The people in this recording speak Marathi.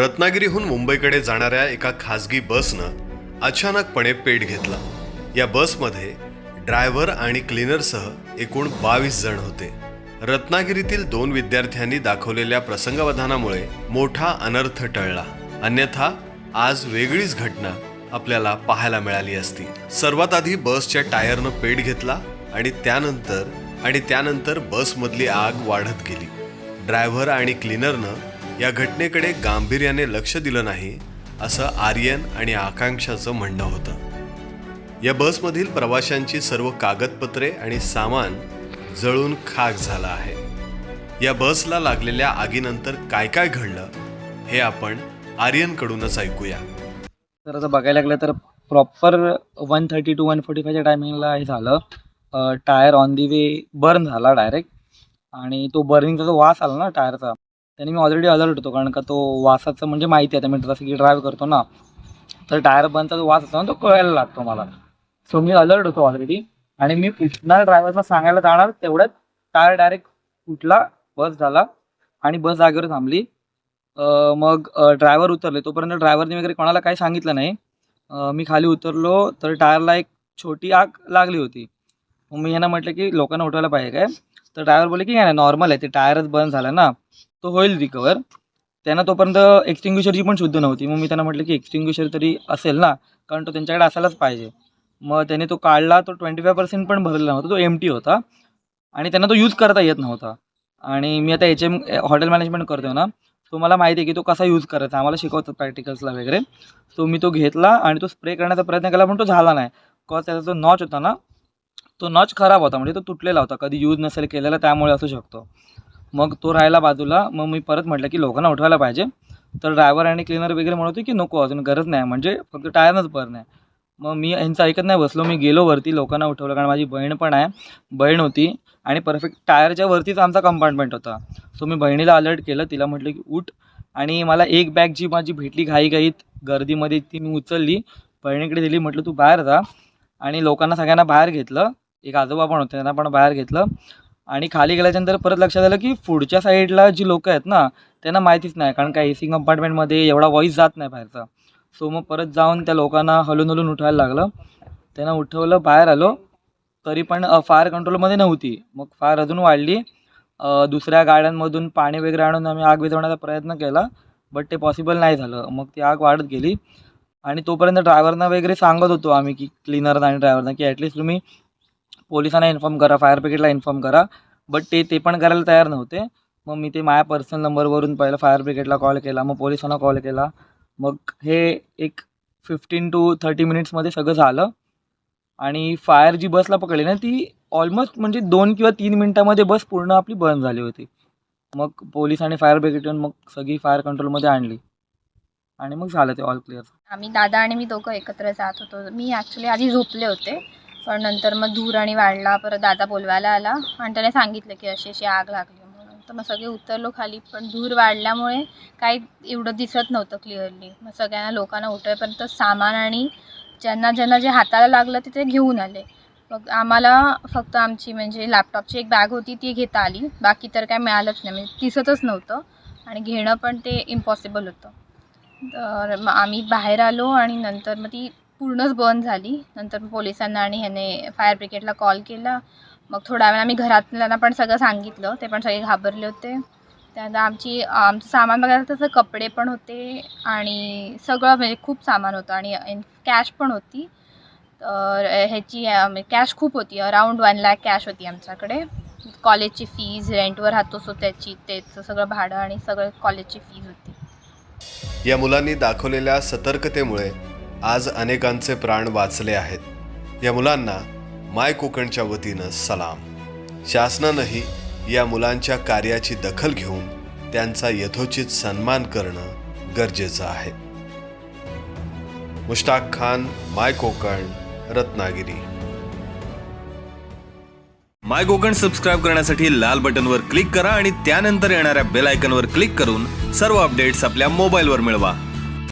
रत्नागिरीहून मुंबईकडे जाणाऱ्या एका खासगी बसनं अचानकपणे पेट घेतला. या बसमध्ये ड्रायव्हर आणि क्लीनरसह एकूण बावीस जण होते. रत्नागिरीतील दोन विद्यार्थ्यांनी दाखवलेल्या प्रसंगवधानामुळे मोठा अनर्थ टळला. अन्यथा आज वेगळीच घटना आपल्याला पाहायला मिळाली असती. सर्वात आधी बसच्या टायरनं पेट घेतला आणि त्यानंतर आणि त्यानंतर बसमधली आग वाढत गेली. ड्रायव्हर आणि क्लीनरनं या घटनेकडे गांभीर्याने लक्ष दिलं नाही असं आर्यन आणि आकांक्षाचं म्हणणं होतं. या बसमधील प्रवाशांची सर्व कागदपत्रे आणि सामान जळून खाक झालं आहे. या बसला लागलेल्या आगीनंतर काय काय घडलं हे आपण आर्यनकडूनच ऐकूया. तर आता बघायला लागलं तर proper one thirty two one forty फायच्या टायमिंगला हे झालं. Tyre on the way burn झाला डायरेक्ट आणि तो बर्निंगचा जो वास आला ना टायरचा त्याने मी ऑलरेडी अलर्ट होतो कारण का तो वासाचं म्हणजे माहिती आहे. मी जसं की ड्राईव्ह करतो ना तर टायर बंदचा जो वास असतो ना तो कळायला लागतो मला. सो मी अलर्ट होतो ऑलरेडी आणि मी कुठणार ड्रायव्हरला सांगायला जाणार तेवढ्यात टायर डायरेक्ट उठला बस झाला आणि बस जागेवर थांबली. मग ड्रायव्हर उतरले. तोपर्यंत ड्रायव्हरने वगैरे कोणाला काही सांगितलं नाही. मी खाली उतरलो तर टायरला एक छोटी आग लागली होती. मग मी यांना म्हटलं की लोकांना उठवायला पाहिजे काय? तर ड्रायव्हर बोलले की नाही नॉर्मल आहे. ते टायरच बंद झालं ना. तो होईल रिकवर त्यांना तोपर्यंत एक्स्टिंग्विशरची पण शुद्ध नव्हती. मग मी त्यांना म्हटलं की एक्स्टिंग्विशर तरी असेल ना कारण तो त्यांच्याकडे असायलाच पाहिजे. मग त्याने तो काढला तो ट्वेंटी फाय पर्सेंट पण भरलेला नव्हता तो एम टी होता. आणि त्यांना तो यूज करता येत नव्हता. आणि मी आता एच एम हॉटेल मॅनेजमेंट करतो ना सो मला माहिती आहे की तो कसा यूज करायचा आम्हाला शिकवतात प्रॅक्टिकल्सला वगैरे. सो मी तो घेतला आणि तो स्प्रे करण्याचा प्रयत्न केला पण तो झाला नाही. बिकॉज त्याचा जो नॉच होता ना तो नॉच खराब होता म्हणजे तो तुटलेला होता. कधी यूज नसेल केलेला त्यामुळे असू शकतो. मग तो राहिला बाजूला. मग मी परत म्हटलं की लोकांना उठवायला पाहिजे. तर ड्रायव्हर आणि क्लिनर वगैरे म्हणत होते की नको अजून गरज नाही म्हणजे फक्त टायरनच बरं नाही. मग मी यांचं ऐकत नाही बसलो. मी गेलो वरती लोकांना उठवलं कारण माझी बहीण पण आहे. बहीण होती आणि परफेक्ट टायरच्या वरतीच आमचा कंपार्टमेंट होता. सो मी बहिणीला अलर्ट केलं. तिला म्हटलं की उठ. आणि मला एक बॅग जी माझी भेटली घाईघाईत गर्दीमध्ये ती मी उचलली. बहिणीकडे दिली. म्हटलं तू बाहेर जा. आणि लोकांना सगळ्यांना बाहेर घेतलं. एक आजोबा पण होते त्यांना पण बाहेर घेतलं. आणि खाली गेल्याच्यानंतर परत लक्षात आलं की पुढच्या साईडला जी लोकं आहेत ना त्यांना माहितीच नाही कारण का ए सी कंपार्टमेंटमध्ये एवढा वॉईस जात नाही बाहेरचा. सो मग परत जाऊन त्या लोकांना हलून हलून उठवायला लागलं. त्यांना उठवलं बाहेर आलो. तरी पण फायर कंट्रोलमध्ये नव्हती. मग फायर अजून वाढली. दुसऱ्या गाड्यांमधून पाणी वगैरे आणून आम्ही आग विझवण्याचा प्रयत्न केला बट ते पॉसिबल नाही झालं. मग ती आग वाढत गेली. आणि तोपर्यंत ड्रायव्हरना वगैरे सांगत होतो आम्ही की क्लिनरना आणि ड्रायव्हरना की ॲटलिस्ट तुम्ही पोलिसांना इन्फॉर्म करा फायर ब्रिगेडला इन्फॉर्म करा. बट ते ते पण करायला तयार नव्हते. मग मी ते माझ्या पर्सनल नंबरवरून पहिलं फायर ब्रिगेडला कॉल केला मग पोलिसांना कॉल केला. मग हे एक फिफ्टीन टू थर्टी मिनिट्समध्ये सगळं झालं. आणि फायर जी बसला पकडली ना ती ऑलमोस्ट म्हणजे दोन किंवा तीन मिनटामध्ये बस पूर्ण आपली बंद झाली होती. मग पोलीस आणि फायर ब्रिगेड येऊन मग सगळी फायर कंट्रोलमध्ये आणली. आणि मग झालं ते ऑल क्लिअर आम्ही दादा आणि मी दोघं एकत्र जात होतो. मी ॲक्च्युली आधी झोपले होते. पण नंतर मग धूर आणि वाढला परत दादा बोलवायला आला आणि त्याने सांगितलं की अशी अशी आग लागली म्हणून. तर मग सगळे उतरलो खाली पण धूर वाढल्यामुळे काही एवढं दिसत नव्हतं क्लिअरली मग सगळ्यांना लोकांना उठेपर्यंत सामान आणि ज्यांना ज्यांना जे हाताला लागलं ते ते घेऊन आले. मग आम्हाला फक्त आमची म्हणजे लॅपटॉपची एक बॅग होती ती घेता आली. बाकी तर काय मिळालंच नाही. म्हणजे दिसतच नव्हतं. आणि घेणं पण ते इम्पॉसिबल होतं. तर मग आम्ही बाहेर आलो आणि नंतर मग ती पूर्णच बंद झाली. नंतर पोलिसांना आणि ह्याने फायर ब्रिगेडला कॉल केला. मग थोड्या वेळा आम्ही घरातल्यांना पण सगळं सांगितलं. ते पण सगळे घाबरले होते. त्यानंतर आमची आमचं सामान बघायला तसं कपडे पण होते आणि सगळं म्हणजे खूप सामान होतं आणि कॅश पण होती. तर ह्याची म्हणजे कॅश खूप होती. अराऊंड वन लॅक कॅश होती आमच्याकडे. कॉलेजची फीज रेंटवर राहतो सो त्याची त्याचं सगळं भाडं आणि सगळं कॉलेजची फीज होती. या मुलांनी दाखवलेल्या सतर्कतेमुळे आज अनेकांचे प्राण वाचले आहेत. या मुलांना माय कोकणच्या वतीनं सलाम. शासनानंही या मुलांच्या कार्याची दखल घेऊन त्यांचा यथोचित सन्मान करणं गरजेचं आहे. Mushtaq Khan my Konkan Ratnagiri. My Konkan subscribe करण्यासाठी लाल बटनवर क्लिक करा आणि त्यानंतर येणाऱ्या बेल आयकनवर क्लिक करून सर्व अपडेट्स आपल्या मोबाईलवर मिळवा.